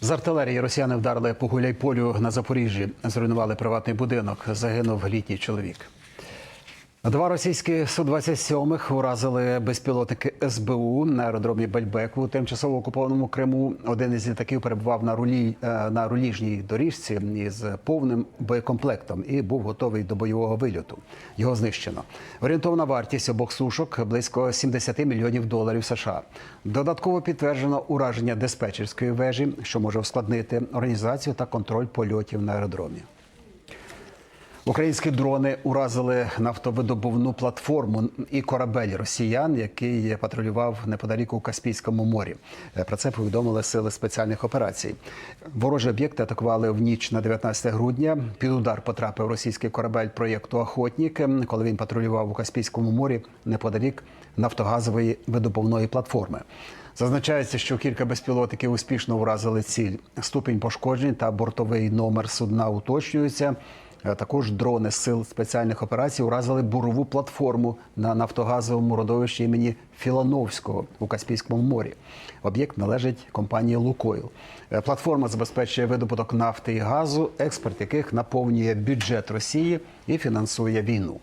З артилерії росіяни вдарили по Гуляйполю на Запоріжжі. Зруйнували приватний будинок. Загинув літній чоловік. Два російські Су-27 уразили безпілотники СБУ на аеродромі Бельбек тимчасово окупованому Криму. Один із літаків перебував на рулі е, на руліжній доріжці із повним боєкомплектом і був готовий до бойового вильоту. Його знищено. Орієнтовна вартість обох сушок близько 70 мільйонів доларів США. Додатково підтверджено ураження диспетчерської вежі, що може ускладнити організацію та контроль польотів на аеродромі. Українські дрони уразили нафтовидобувну платформу і корабель росіян, який патрулював неподалік у Каспійському морі. Е, Про це повідомили сили спеціальних операцій. Ворожі об'єкти атакували в ніч на 19 грудня. Під удар потрапив російський корабель проєкту Охотнік, коли він патрулював у Каспійському морі неподалік нафтогазової видобувної платформи. Зазначається, що кілька безпілотників успішно вразили ціль. Ступінь пошкоджень та бортовий номер судна уточнюються. Е, Також дрони сил спеціальних операцій уразили бурову платформу на нафтогазовому родовищі імені Філановського у Каспійському морі. Об'єкт належить компанії Лукойл. Е, Платформа забезпечує видобуток нафти і газу, експорт яких наповнює бюджет Росії і фінансує війну.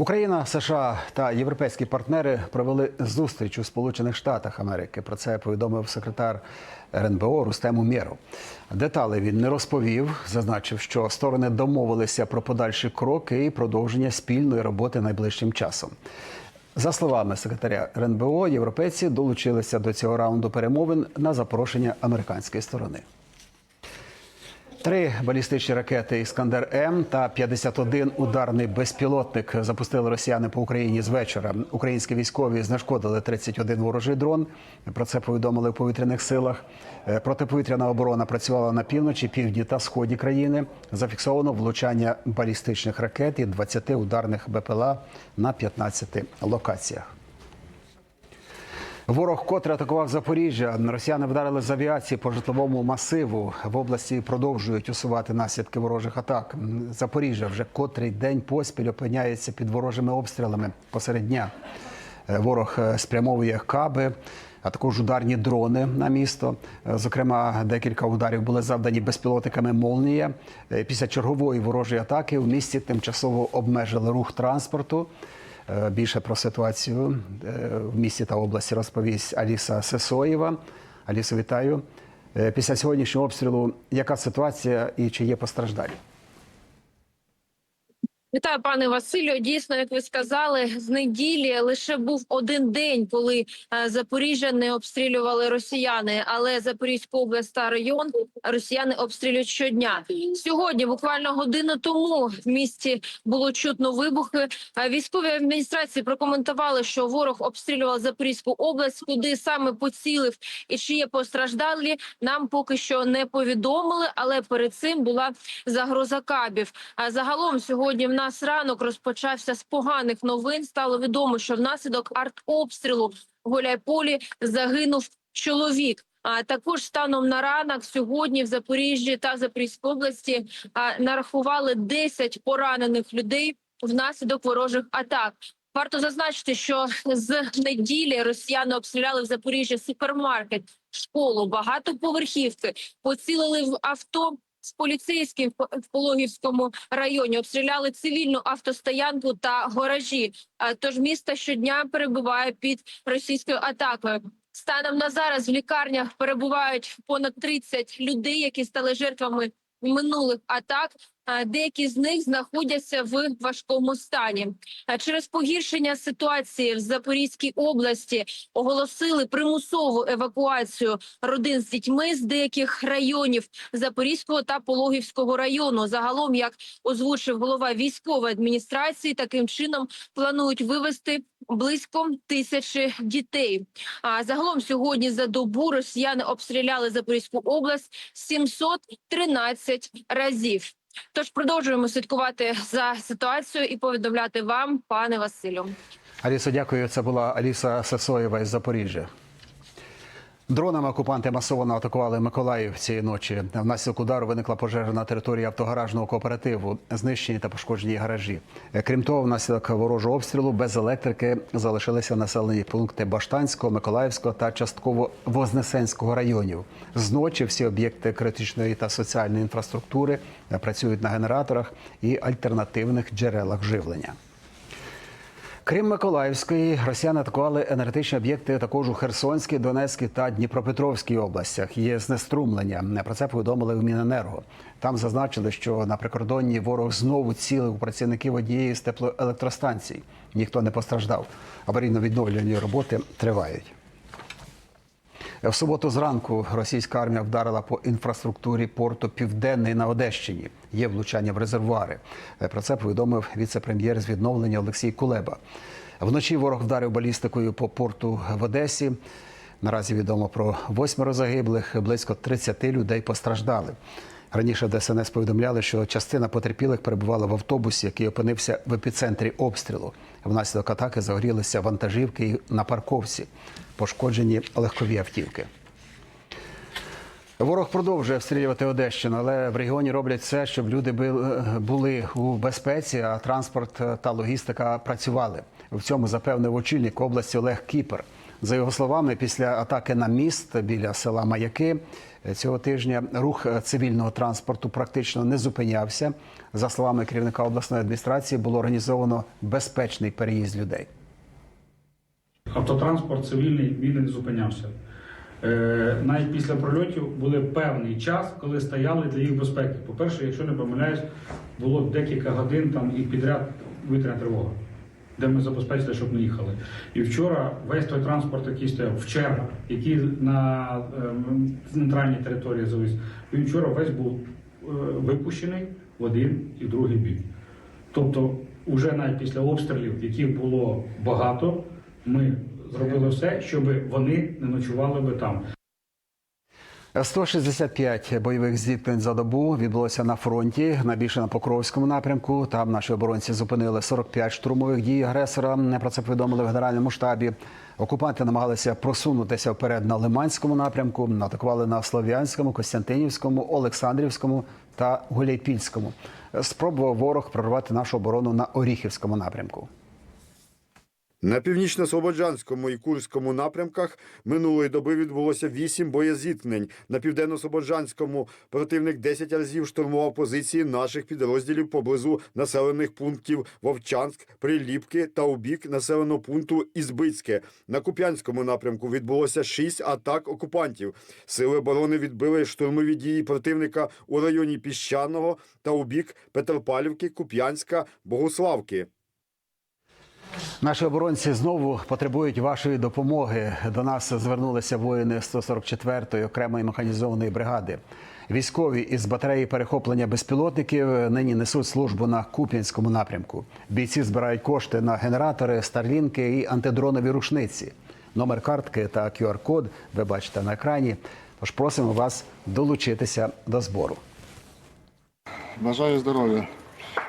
Україна, США та європейські партнери провели зустріч у Сполучених Штатах Америки. Про це повідомив секретар РНБО Рустем Умєров. Детали він не розповів, зазначив, що сторони домовилися про подальші кроки і продовження спільної роботи найближчим часом. За словами секретаря РНБО, європейці долучилися до цього раунду перемовин на запрошення американської сторони. Три балістичні ракети Іскандер М та 51 ударний безпілотник запустили росіяни по Україні з вечора. Українські військові знешкодили 31 ворожий дрон. Про це повідомили в повітряних силах. Е, Протиповітряна оборона працювала на півночі, півдні та сході країни. Зафіксовано влучання балістичних ракет і 20 ударних БПЛА на 15 локаціях. Ворог котре атакував Запоріжжя. Росіяни вдарили з авіації по житловому масиву. В області продовжують усувати наслідки ворожих атак. Запоріжжя вже котрий день поспіль опиняється під ворожими обстрілами посеред дня. Е, Ворог е, спрямовує каби, а також ударні дрони на місто. Е, Зокрема, декілька ударів були завдані безпілотниками Молнія. Після чергової ворожої атаки в місті тимчасово обмежили рух транспорту. Е, Більше про ситуацію е, в місті та області розповість Аліса Сесоєва. Алісо, вітаю. Е, Після сьогоднішнього обстрілу яка ситуація і чи є постраждалі? Вітаю, пане Василю. Дійсно, як ви сказали, з неділі лише був один день, коли е, Запоріжжя не обстрілювали росіяни, але Запорізьку область та район росіяни обстрілюють щодня. Сьогодні, буквально годину тому, в місті було чутно вибухи. Е, Військові адміністрації прокоментували, що ворог обстрілював Запорізьку область, куди саме поцілив і чи є постраждалі. Нам поки що не повідомили, але перед цим була загроза кабів. А загалом сьогодні в нас ранок розпочався з поганих новин. Стало відомо, що внаслідок артобстрілу в Гуляйполі загинув чоловік. А також станом на ранок сьогодні в Запоріжжі та Запорізькій області нарахували 10 поранених людей внаслідок ворожих атак. Варто зазначити, що з неділі росіяни обстріляли в Запоріжжі супермаркет, школу, багатоповерхівки, поцілили в авто з поліцейським в Пологівському районі обстріляли цивільну автостоянку та гаражі. А, Тож місто щодня перебуває під російською атакою. Станом на зараз в лікарнях перебувають понад 30 людей, які стали жертвами минулих атак. Деякі з них знаходяться в важкому стані. Через погіршення ситуації в Запорізькій області оголосили примусову евакуацію родин з дітьми з деяких районів Запорізького та Пологівського району. Загалом, як озвучив голова військової адміністрації, таким чином планують вивезти близько тисячі дітей. А загалом сьогодні за добу росіяни обстріляли Запорізьку область 713 разів. Тож продовжуємо слідкувати за ситуацією і повідомляти вам, пане Василю. Алісо, дякую. Це була Аліса Сасоєва із Запоріжжя. Дронами окупанти масово атакували Миколаїв цієї ночі. Внаслідок удару виникла пожежа на території автогаражного кооперативу, знищені та пошкоджені гаражі. Крім того, внаслідок ворожого обстрілу без електрики залишилися населені пункти Баштанського, Миколаївського та частково Вознесенського районів. Зночі всі об'єкти критичної та соціальної інфраструктури працюють на генераторах і альтернативних джерелах живлення. Крім Миколаївської, росіяни атакували енергетичні об'єкти також у Херсонській, Донецькій та Дніпропетровській областях. Є знеструмлення. Про це повідомили в Міненерго. Там зазначили, що на прикордонні ворог знову цілив у працівників однієї з теплоелектростанцій. Ніхто не постраждав. Аварійно відновлені роботи тривають. В суботу зранку російська армія вдарила по інфраструктурі порту Південний на Одещині. Є влучання в резервуари. Про це повідомив віце-прем'єр з відновлення Олексій Кулеба. Вночі ворог вдарив балістикою по порту в Одесі. Наразі відомо про восьмеро загиблих, близько 30 людей постраждали. Раніше ДСНС повідомляли, що частина потерпілих перебувала в автобусі, який опинився в епіцентрі обстрілу. Внаслідок атаки загорілися вантажівки на парковці. Пошкоджені легкові автівки. Ворог продовжує обстрілювати Одещину, але в регіоні роблять все, щоб люди були у безпеці, а транспорт та логістика працювали. В цьому запевнив очільник області Олег Кіпер. За його словами, після атаки на міст біля села Маяки цього тижня рух цивільного транспорту практично не зупинявся. За словами керівника обласної адміністрації, було організовано безпечний переїзд людей. Автотранспорт цивільний він не зупинявся. Е, навіть після прольотів були певний час, коли стояли для їх безпеки. По-перше, якщо не помиляюсь, було декілька годин там і підряд витряна тривога, де ми забезпечили, щоб не їхали. І вчора весь той транспорт, який стояв в чергах, який на ем, нейтральній території завис, він вчора весь був е, випущений в один і в другий бік. Тобто, уже навіть після обстрілів, яких було багато, ми зробили все, щоб вони не ночували би там. 165 бойових зіткнень за добу відбулося на фронті. Найбільше на Покровському напрямку. Там наші оборонці зупинили 45 штурмових дій агресора. Про це повідомили в генеральному штабі. Окупанти намагалися просунутися вперед на Лиманському напрямку. Атакували на Слов'янському, Костянтинівському, Олександрівському та Гуляйпільському. Спробував ворог прорвати нашу оборону на Оріхівському напрямку. На північно-слободжанському і Курському напрямках минулої доби відбулося вісім боєзіткнень. На південно-слободжанському противник 10 разів штурмував позиції наших підрозділів поблизу населених пунктів Вовчанськ, Приліпки та у бік населеного пункту Ізбицьке. На Куп'янському напрямку відбулося шість атак окупантів. Сили оборони відбили штурмові дії противника у районі Піщаного та у бік Петропавлівки, Куп'янська, Богославки. Наші оборонці знову потребують вашої допомоги. До нас звернулися воїни 144-ї окремої механізованої бригади. Військові із батареї перехоплення безпілотників нині несуть службу на Куп'янському напрямку. Бійці збирають кошти на генератори, старлінки і антидронові рушниці. Номер картки та QR-код ви бачите на екрані. Тож просимо вас долучитися до збору. Бажаю здоров'я.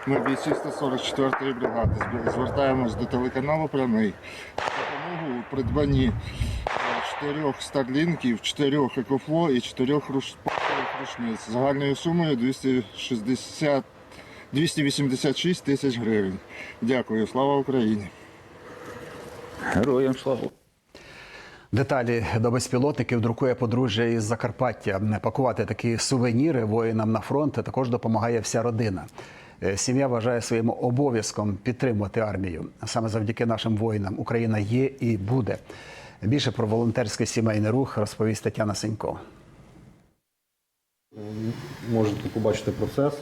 Ми бійці 144-ї бригади. Звертаємось до телеканалу Прямий. Допомогу у придбанні е, чотирьох старлінків, чотирьох екофло і чотирьох руш... рушниць загальною сумою 260... 286 тисяч гривень. Дякую. Слава Україні! Героям слава. Деталі до безпілотників друкує подружжя із Закарпаття. Пакувати такі сувеніри воїнам на фронт також допомагає вся родина. Е, Сім'я вважає своїм обов'язком підтримувати армію. Саме завдяки нашим воїнам Україна є і буде. Більше про волонтерський сімейний рух розповість Тетяна Сенько. Можете побачити процес.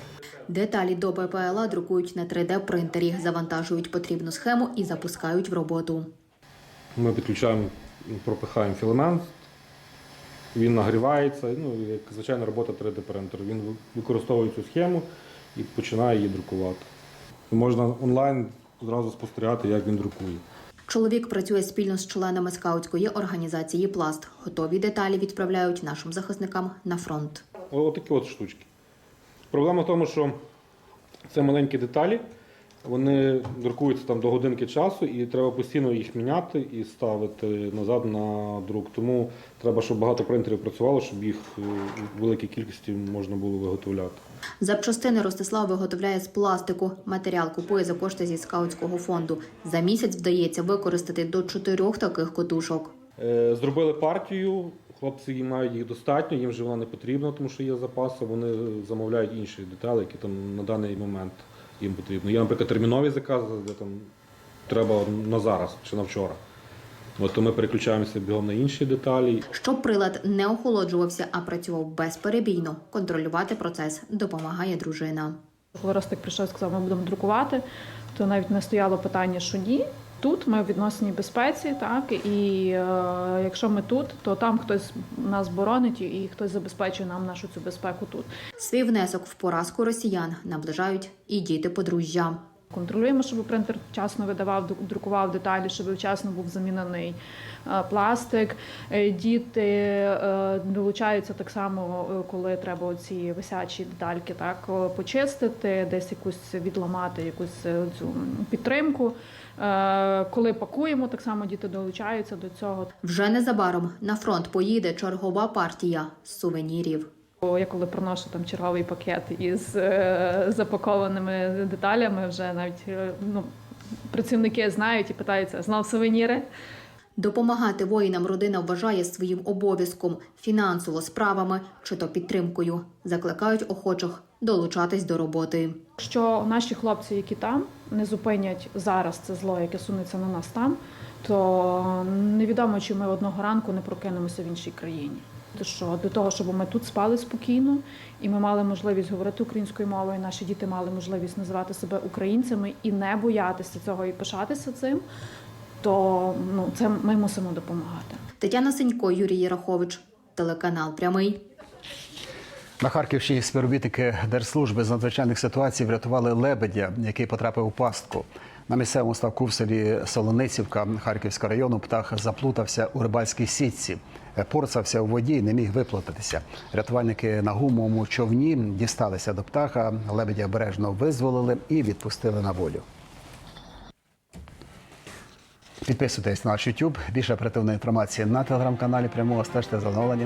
Деталі до БПЛА друкують на 3D-принтері, завантажують потрібну схему і запускають в роботу. Ми підключаємо, пропихаємо філамент, він нагрівається. Ну, як звичайна робота 3D-принтера. Він використовує цю схему і починає її друкувати. Можна онлайн одразу спостерігати, як він друкує. Чоловік працює спільно з членами скаутської організації Пласт. Готові деталі відправляють нашим захисникам на фронт. Отакі от штучки. Проблема в тому, що це маленькі деталі, Вони друкуються там до годинки часу, і треба постійно їх міняти і ставити назад на друк. Тому треба, щоб багато принтерів працювало, щоб їх е, в великій кількості можна було виготовляти. Запчастини Ростислав виготовляє з пластику. Матеріал купує за кошти зі скаутського фонду. За місяць вдається використати до чотирьох таких котушок. Е, Зробили партію. Хлопці мають їх достатньо, їм вже вона не потрібна, тому що є запаси. Вони замовляють інші деталі, які там на даний момент їм потрібно. Є, наприклад, термінові закази, де там треба на зараз чи на вчора. От то ми переключаємося бігом на інші деталі. Щоб прилад не охолоджувався, а працював безперебійно. Контролювати процес допомагає дружина. Коли Ростик прийшов сказав, ми будемо друкувати, то навіть не стояло питання, що ні. Тут ми в відносній безпеці, так і е, якщо ми тут, то там хтось нас боронить і хтось забезпечує нам нашу цю безпеку тут. Свій внесок в поразку росіян наближають і діти подружжя. Контролюємо, щоб принтер вчасно видавав, друкував деталі, щоб вчасно був замінений е, пластик. Е, Діти е, долучаються так само, коли треба ці висячі детальки так почистити, десь якусь відламати, якусь цю підтримку. Коли пакуємо, так само діти долучаються до цього. Вже незабаром на фронт поїде чергова партія сувенірів. Я коли приношу там черговий пакет із е, запакованими деталями, вже навіть е, ну, працівники знають і питаються, знав сувеніри. Допомагати воїнам родина вважає своїм обов'язком фінансово справами чи то підтримкою. Закликають охочих долучатись до роботи. Якщо наші хлопці, які там, не зупинять зараз це зло, яке сунеться на нас там, то невідомо, чи ми одного ранку не прокинемося в іншій країні. То що для того, щоб ми тут спали спокійно, і ми мали можливість говорити українською мовою, наші діти мали можливість називати себе українцями і не боятися цього і пишатися цим, то ну це ми мусимо допомагати. Тетяна Сенько, Юрій Єрахович, телеканал Прямий. На Харківщині співробітники Держслужби з надзвичайних ситуацій врятували лебедя, який потрапив у пастку. На місцевому ставку в селі Солоницівка Харківського району птах заплутався у рибальській сітці. Порцався у воді і не міг виплатитися. Рятувальники на гумовому човні дісталися до птаха, лебедя обережно визволили і відпустили на волю. Підписуйтесь на наш YouTube. Більше оперативної інформації на телеграм-каналі прямого стежте за оновленнями